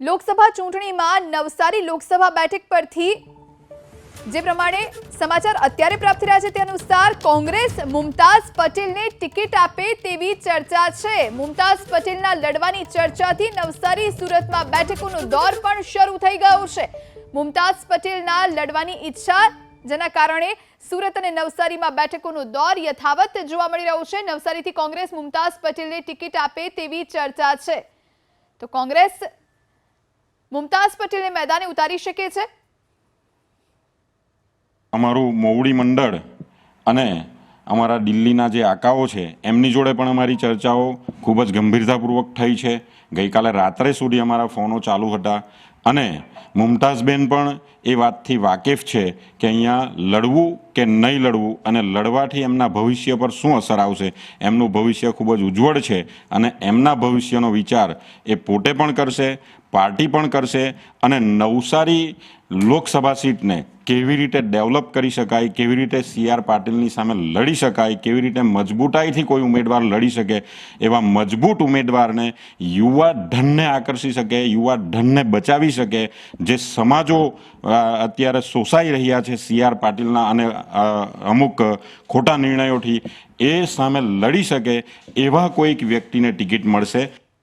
લોકસભા ચૂંટણીમાં નવસારી લોકસભા બેઠક પરથી જે પ્રમાણે સમાચાર અત્યારે પ્રાપ્ત થયા છે તે અનુસાર કોંગ્રેસ મુમતાઝ પટેલને ટિકિટ આપે તેવી ચર્ચા છે. મુમતાઝ પટેલના લડવાની ચર્ચાથી નવસારી સુરતમાં બેઠકોનો દોર પણ શરૂ થઈ ગયો છે. મુમતાઝ પટેલના લડવાની ઈચ્છા જેના કારણે સુરત અને નવસારીમાં બેઠકોનો દોર યથાવત જોવા મળી રહ્યો છે. નવસારીથી કોંગ્રેસ મુમતાઝ પટેલને ટિકિટ આપે તેવી ચર્ચા છે. તો કોંગ્રેસ મુમતાઝ પટેલને મેદાને ઉતારી શકે છે? અમારું મોવડી મંડળ અને અમારા દિલ્હીના જે આકાઓ છે, એમની જોડે પણ અમારી ચર્ચાઓ ખૂબ જ ગંભીરતાપૂર્વક થઈ છે. ગઈકાલે રાત્રે સુધી અમારા ફોનો ચાલુ હતા અને મુમતાઝબેન પણ એ વાતથી વાકેફ છે કે અહીંયા લડવું કે નહીં લડવું અને લડવાથી એમના ભવિષ્ય પર શું અસર આવશે, એમનું ભવિષ્ય ખૂબ જ ઉજ્જવળ છે અને એમના ભવિષ્યનો વિચાર એ પોતે પણ કરશે, પાર્ટી પણ કરશે અને નવસારી લોકસભા સીટને કેવી રીતે ડેવલપ કરી શકાય, કેવી રીતે સી આર પાટીલની સામે લડી શકાય, કેવી રીતે મજબૂતાઈથી કોઈ ઉમેદવાર લડી શકે એવા મજબૂત ઉમેદવારને યુવા ધનને આકર્ષી શકે, યુવા ધનને બચાવી શકે, જે સમાજો અત્યારે શોષાઈ રહ્યા છે સી આર પાટીલના અને અમુક ખોટા નિર્ણયોથી. એ સામે લડી શકે એવા કોઈક વ્યક્તિને ટિકિટ મળશે.